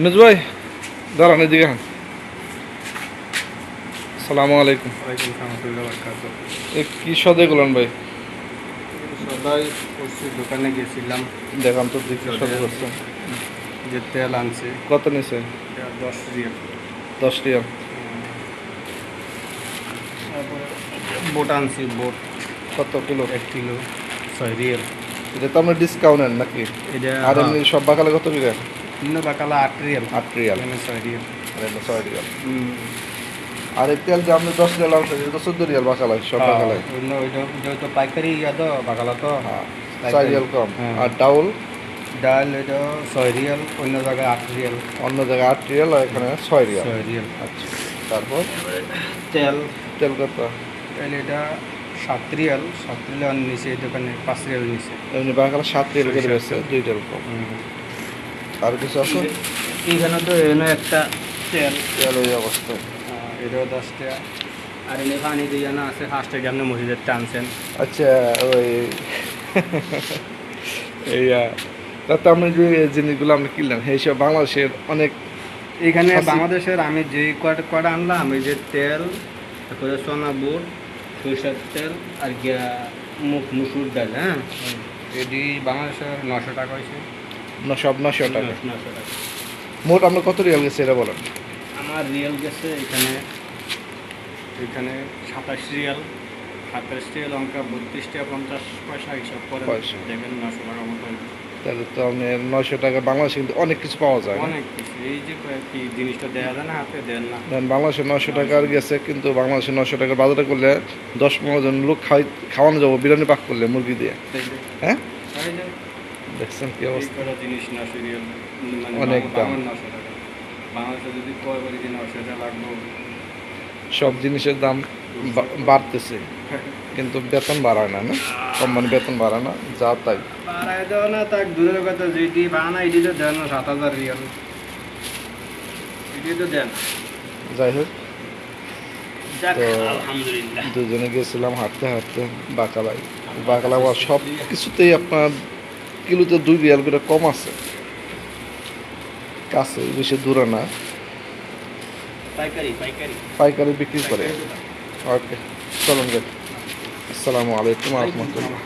নুজ ভাই দাঁড়ান এদিকে হ্যাঁ সালামু আলাইকুম। কি সদে গেলেন ভাই? সদাই দোকানে গেছিলাম। দেখান তো দেখি সদে করছেন যে তেল আনছে। কত নিছে? দশ রিয়াল। দশ রিয়াল। বোট আনছি বোট। কত কিলো? এক কিলো। ছয় রিয়াল। এটা তো আপনার ডিসকাউন্টের নাকি? এটা আর এমনি সব বাকালে কত বিঘা আট রিয়াল এখানে ছয় রিয়াল আর এই তেল যে আপনি দশ রিয়াল আনছেন এটা চোদ্দ রিয়াল বাকালায় সব বাকালায় অন্য ওইটা ওইটা তো পাইকারি ইয়া তো বাকালা তো। হ্যাঁ ছয় রিয়াল কম। হ্যাঁ। আর ডাউল? ডাল এটা ছয় রিয়াল অন্য জায়গায় আট রিয়াল। অন্য জায়গায় আট রিয়াল আর এখানে ছয় রিয়াল। ছয় রিয়াল। আচ্ছা তারপর? তেল। তেল কত? তাহলে এটা সাত রিয়াল সাত রিয়াল নিচে দোকানে পাঁচ রিয়াল নিচে। এমনি বাকালা সাত রিয়াল করে দুই রিয়াল কম। আর কিছু আছে? এখানে তো এনে একটা তেল। তেল এই অবস্থা। এটাও দশ টাকা। আর এনে পানি দিয়ে না আছে ফার্স্টে আপনি মসজিদের টানছেন। আচ্ছা ওই এই আহ, তাতে আপনি যে জিনিসগুলো আপনি কিনলেন সেই সব বাংলাদেশের অনেক এখানে বাংলাদেশের আমি যেই কয়টা কয়টা আনলাম এই যে তেল তারপরে সোনা বুট সরিষার তেল আর গিয়া মুখ মুসুর ডাল হ্যাঁ? এটি বাংলাদেশের নশো টাকা হয়েছে। সব নশো টাকা। মোট আপনার কত রিয়াল গেছে এটা বলেন? আমার রিয়েল গেছে এখানে এখানে সাতাশ রিয়াল। সাতাশ রিয়াল অঙ্কা বত্রিশ টাকা পঞ্চাশ পয়সা হিসাব করে পয়সা। দেখেন নশো টাকা মতো। তাহলে তো আপনি নশো টাকা বাংলাদেশে কিন্তু অনেক কিছু পাওয়া যায় অনেক কিছু। এই যে কি জিনিসটা দেওয়া যায় না হাতে দেন না। ধরেন বাংলাদেশে নশো টাকার গেছে কিন্তু বাংলাদেশে নশো টাকার বাজারে করলে দশ পনেরো জন লোক খাই খাওয়ানো যাব বিরিয়ানি পাক করলে মুরগি দিয়ে। হ্যাঁ? দেখছেন কি অবস্থা? জিনিস রিয়াল মানে অনেক দাম। বাংলাদেশে যদি কয় করে লাগবে? সব জিনিসের দাম বাড়তেছে। কিন্তু বেতন বাড়ায় না না? কোম্পানি বেতন বাড়ায় না যা তাই। দেওয়া না তাক দূরের কথা যেটি বানা এটি তো দেন না সাত হাজার রিয়াল। এটি তো দেন। যাই হোক। তো দুজনে গেছিলাম হাঁটতে হাঁটতে বাকালায়। বাকালা সব কিছুতেই আপনার কিলোতে দুই রিয়াল করে কম আছে। কাছে বেশি দূরে না। পাইকারি বিক্রি করে। ওকে চলুন আসসালামু আলাইকুম রহমতুল্লাহ।